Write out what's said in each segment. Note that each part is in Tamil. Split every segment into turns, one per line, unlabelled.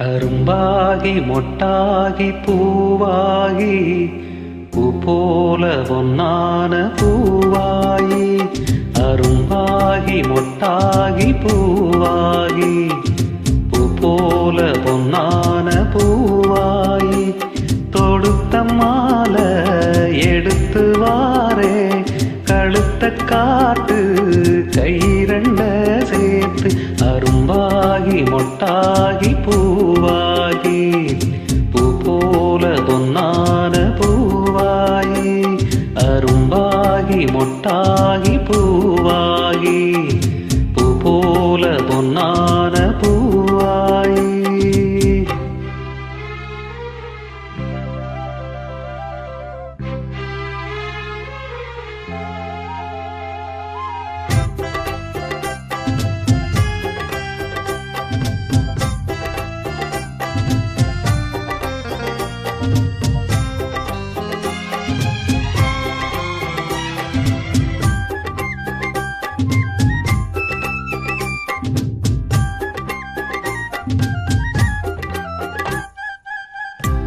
அரும்பாகி மொட்டாகி பூவாகி பூ போல பொன்னான பூவாயி அரும்பாகி மொட்டாகி பூவாகி பூ போல பொன்னான பூவாயி தொடுத்த மாலை எடுத்து வாரே கழுத்த காட்டு கைரண்ட அரும்பாகி மொட்டாகி பூவாகி பூ போல பொன்னான பூவாயி அரும்பாகி மொட்டாகி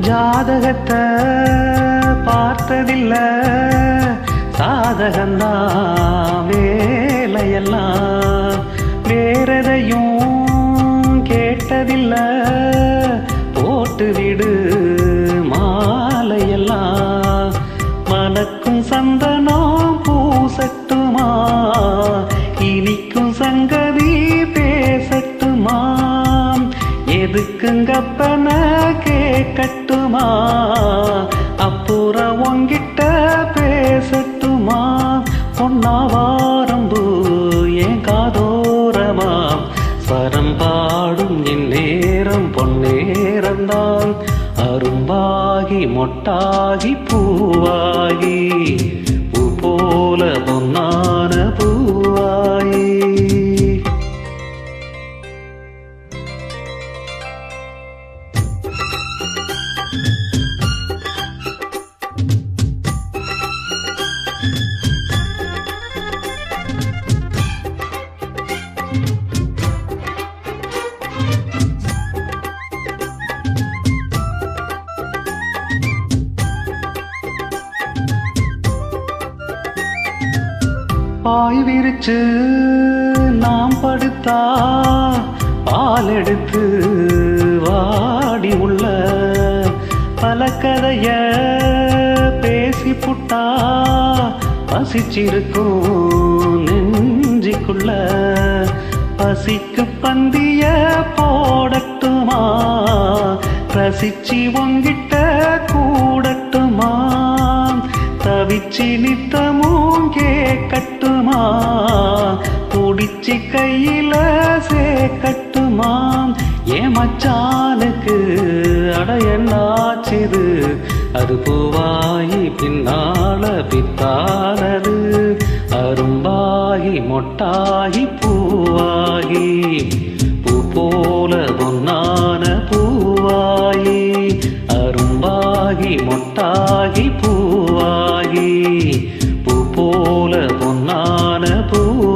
ஜாதகத்தை பார்த்ததில்ல. சாதகந்தான் வேலையெல்லாம். வேறதையும் கேட்டதில்ல. போட்டு விடு மாலையெல்லாம். மனக்கும் சந்தனம் பூசட்டுமா? இனிக்கும் சங்கதி பேசட்டுமா? எதுக்குங்கப்பன கேட்கட்டுமா பேசட்டுமா? அப்புறம் உங்கிட்ட பேசட்டுமா? பொன்னாவாரம்பு ஏன் காதோரமா? ஸ்வரம் பாடும் இந்நேரம் நேரம் பொன்னேரம்தான். அரும்பாகி மொட்டாகி பூவாகி. பாய் விரிச்சு நாம் படுத்தா பால் எடுத்து வாடி உள்ள பல கதைய பேசி புட்டா பசிச்சிருக்கும் நெஞ்சிக்குள்ள. பசிக்கு பந்திய போடட்டுமா? ரசிச்சி உங்கிட்ட கூடட்டுமா? தவிச்சி நித்தமும் கேட்கட்டுமா? புடிச்சு கையில சேர்க்கட்டுமா ஏன் மச்சானுக்கு அடையன்னாச்சுது அது பூவாயி பின்னால பித்தானது. அரும்பாகி மொட்டாகி பூவாகி.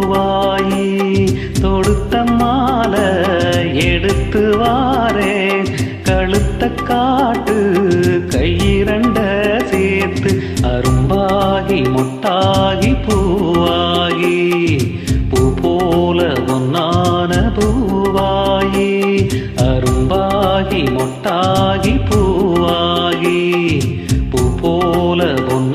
பூவாயி தொடுத்த மாலை எடுத்து வாரேன் கழுத்த காட்டு கையிரண்ட சேர்த்து அரும்பாகி முட்டாகி பூவாகி பூ போல ஒன்னான பூவாயி அரும்பாகி முட்டாகி பூவாகி பூ போல ஒன்